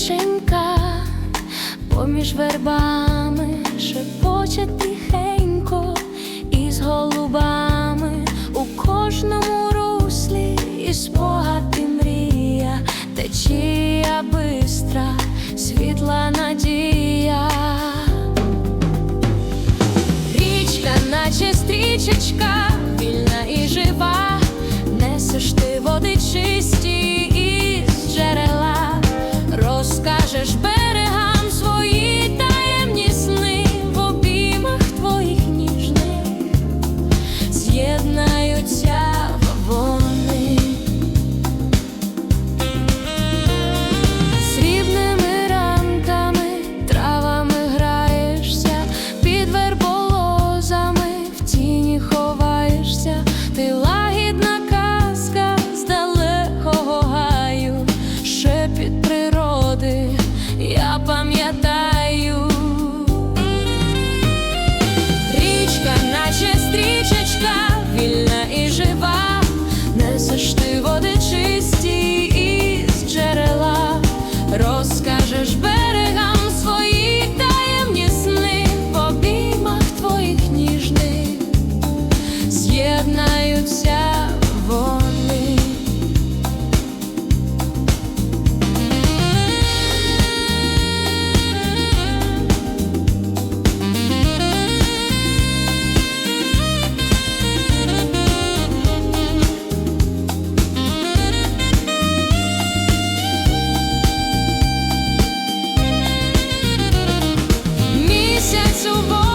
дівчинка поміж вербами шепоче тихенько із голубами у кожному руслі і спогад і мрія, течія бистра, світла надія, річка, наче стрічечка, вільна і жива, несеш ти води чисті. єднаються вони. Місяць у